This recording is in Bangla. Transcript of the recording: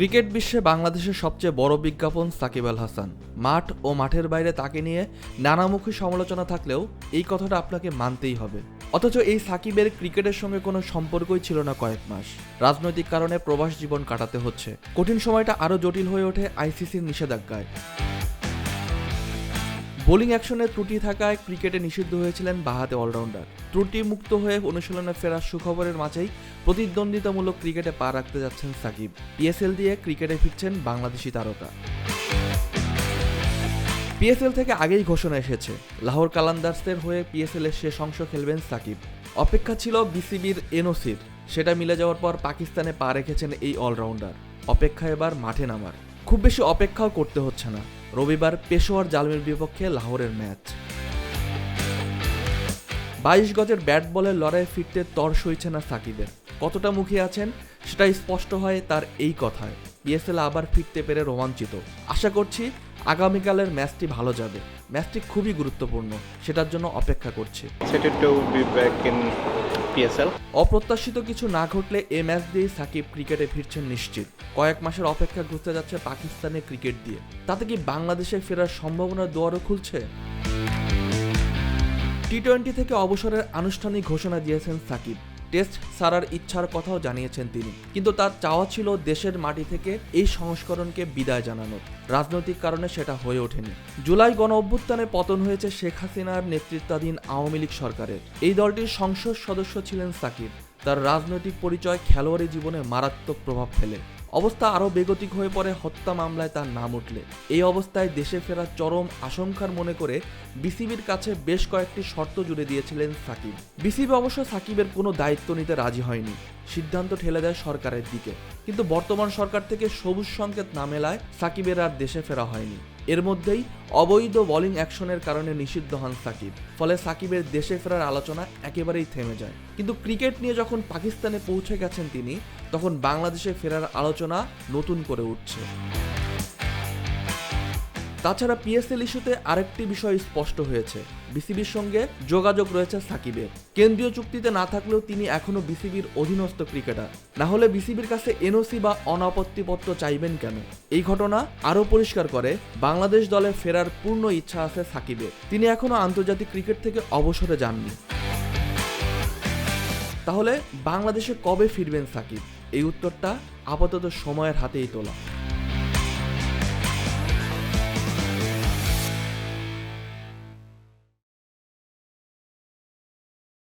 ক্রিকেট বিশ্বে বাংলাদেশের সবচেয়ে বড় বিজ্ঞাপন সাকিব আল হাসান। মাঠ ও মাঠের বাইরে তাকে নিয়ে নানামুখী সমালোচনা থাকলেও এই কথাটা আপনাকে মানতেই হবে। অথচ এই সাকিবের ক্রিকেটের সঙ্গে কোনো সম্পর্কই ছিল না কয়েক মাস। রাজনৈতিক কারণে প্রবাস জীবন কাটাতে হচ্ছে। কঠিন সময়টা আরও জটিল হয়ে ওঠে আইসিসির নিষেধাজ্ঞায়। বোলিং অ্যাকশনে ত্রুটি থাকায় ক্রিকেটে নিষিদ্ধ হয়েছিলেন বাহাতে অলরাউন্ডার। ত্রুটি মুক্ত হয়ে অনুশীলনে ফেরার সুখবরের মাঝেই প্রতিদ্বন্দ্বিতামূলক ক্রিকেটে পা রাখতে যাচ্ছেন সাকিব। পিএসএল দিয়ে ক্রিকেটে ফিরছেন বাংলাদেশি তারকা। পিএসএল থেকে আগেই ঘোষণা এসেছে, লাহোর কালান্দার্সের হয়ে পিএসএল এর শেষ অংশ খেলবেন সাকিব। অপেক্ষা ছিল বিসিবির এনওসির, সেটা মিলে যাওয়ার পর পাকিস্তানে পা রেখেছেন এই অলরাউন্ডার। অপেক্ষা এবার মাঠে নামার। খুব বেশি অপেক্ষাও করতে হচ্ছে না। রবিবার পেশোয়ার জালমের বিপক্ষে লাহোরের ম্যাচ। বাইশ গজের ব্যাট বলের লড়াইয়ে ফিরতে তর সইছে না সাকিবের। কতটা মুখে আছেন সেটা স্পষ্ট হয় তার এই কথায়। পিএসএল আবার ফিরতে পেরে রোমাঞ্চিত। আশা করছি আগামীকালের ম্যাচটি ভালো যাবে। ম্যাচটি খুবই গুরুত্বপূর্ণ, সেটার জন্য অপেক্ষা করছি। PSL. অপ্রত্যাশিত কিছু না ঘটলে এ ম্যাচ দিয়ে সাকিব ক্রিকেটে ফিরছেন নিশ্চিত। কয়েক মাসের অপেক্ষা ঘুরতে যাচ্ছে পাকিস্তানের ক্রিকেট দিয়ে। তাতে কি বাংলাদেশে ফেরার সম্ভাবনার দুয়ারও খুলছে? টি টোয়েন্টি থেকে অবসরের আনুষ্ঠানিক ঘোষণা দিয়েছেন সাকিব। টেস্ট সারার ইচ্ছার কথাও জানিয়েছেন তিনি। কিন্তু তার চাওয়া ছিল দেশের মাটি থেকে এই সংস্করণকে বিদায় জানানোর রাজনৈতিক কারণে সেটা হয়ে ওঠেনি। জুলাই গণ অভ্যুত্থানে পতন হয়েছে শেখ হাসিনার নেতৃত্বাধীন আওয়ামী লীগ সরকারের। এই দলটির সংসদ সদস্য ছিলেন সাকিব। তার রাজনৈতিক পরিচয় খেলোয়াড়ি জীবনে মারাত্মক প্রভাব ফেলে। অবস্থা আরও বেগতিক হয়ে পড়ে হত্যা মামলায় তার নাম উঠলে। এই অবস্থায় দেশে ফেরার চরম আশঙ্কার মনে করে বিসিবির কাছে বেশ কয়েকটি শর্ত জুড়ে দিয়েছিলেন সাকিব। বিসিবি অবশ্য সাকিবের কোনো দায়িত্ব নিতে রাজি হয়নি। সিদ্ধান্ত ঠেলে দেয় সরকারের দিকে। কিন্তু বর্তমান সরকার থেকে সবুজ সংকেত না মেলায় সাকিবের আর দেশে ফেরা হয়নি। এর মধ্যেই অবৈধ বোলিং অ্যাকশনের কারণে নিষিদ্ধ হন সাকিব, ফলে সাকিবের দেশে ফেরার আলোচনা একেবারেই থেমে যায়। কিন্তু ক্রিকেট নিয়ে যখন পাকিস্তানে পৌঁছে গেছেন তিনি, তখন বাংলাদেশে ফেরার আলোচনা নতুন করে উঠছে। তাছাড়া পিএসএল ইস্যুতে আরেকটি বিষয় স্পষ্ট হয়েছে। বিসিবির সঙ্গে যোগাযোগ রয়েছে সাকিবের। কেন্দ্রীয় চুক্তিতে না থাকলেও তিনি এখনও বিসিবির অধীনস্থ ক্রিকেটার। না হলে বিসিবির কাছে এনওসি বা অনাপত্তিপত্র চাইবেন কেন? এই ঘটনা আরও পরিষ্কার করে, বাংলাদেশ দলে ফেরার পূর্ণ ইচ্ছা আছে সাকিবের। তিনি এখনও আন্তর্জাতিক ক্রিকেট থেকে অবসরে যাননি। তাহলে বাংলাদেশে কবে ফিরবেন সাকিব? এই উত্তরটা আপাতত সময়ের হাতেই তোলা।